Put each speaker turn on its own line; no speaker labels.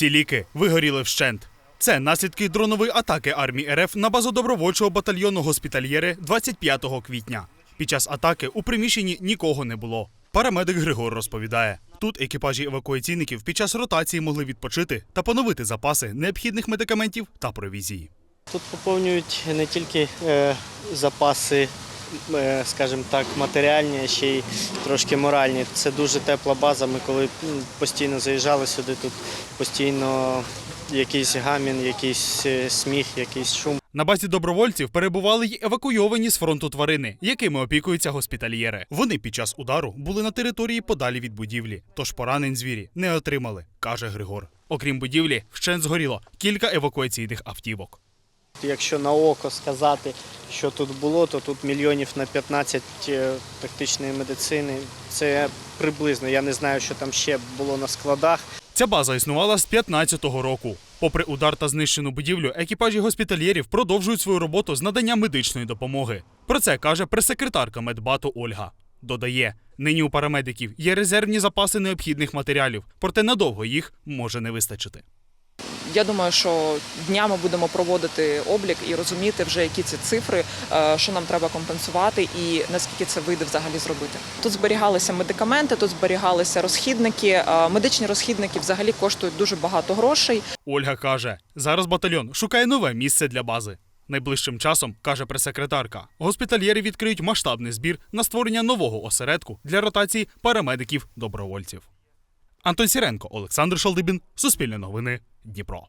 Всі ліки вигоріли вщент. Це наслідки дронової атаки армії РФ на базу добровольчого батальйону госпітальєри 25 квітня. Під час атаки у приміщенні нікого не було. Парамедик Григор розповідає: тут екіпажі евакуаційників під час ротації могли відпочити та поновити запаси необхідних медикаментів та провізії.
Тут поповнюють не тільки е, запаси, скажімо так, матеріальні, а ще й трошки моральні. Це дуже тепла база. Ми коли постійно заїжджали сюди, тут постійно якийсь гамін, якийсь е, сміх, якийсь шум.
На базі добровольців перебували й евакуйовані з фронту тварини, якими опікуються госпітальєри. Вони під час удару були на території подалі від будівлі, тож поранень звірі не отримали, каже Григор. Окрім будівлі, вщент згоріло кілька евакуаційних автівок.
Якщо на око сказати, що тут було, то тут мільйонів на 15 е, тактичної медицини. Це приблизно. Я не знаю, що там ще було на складах.
Ця база існувала з 15-го року. Попри удар та знищену будівлю, екіпажі госпітальєрів продовжують свою роботу з надання медичної допомоги. Про це каже прес-секретарка медбату Ольга. Додає, нині у парамедиків є резервні запаси необхідних матеріалів, проте надовго їх може не вистачити.
Я думаю, що днями будемо проводити облік і розуміти вже, які ці цифри, е, що нам треба компенсувати, і наскільки це вийде взагалі зробити. Тут зберігалися медикаменти, тут зберігалися розхідники. Е, Медичні розхідники взагалі коштують дуже багато грошей.
Ольга каже, зараз батальйон шукає нове місце для бази. Найближчим часом, каже прес-секретарка, госпітальєри відкриють масштабний збір на створення нового осередку для ротації парамедиків-добровольців. Антон Сіренко, Олександр Шалдибін, Суспільне новини, Дніпро.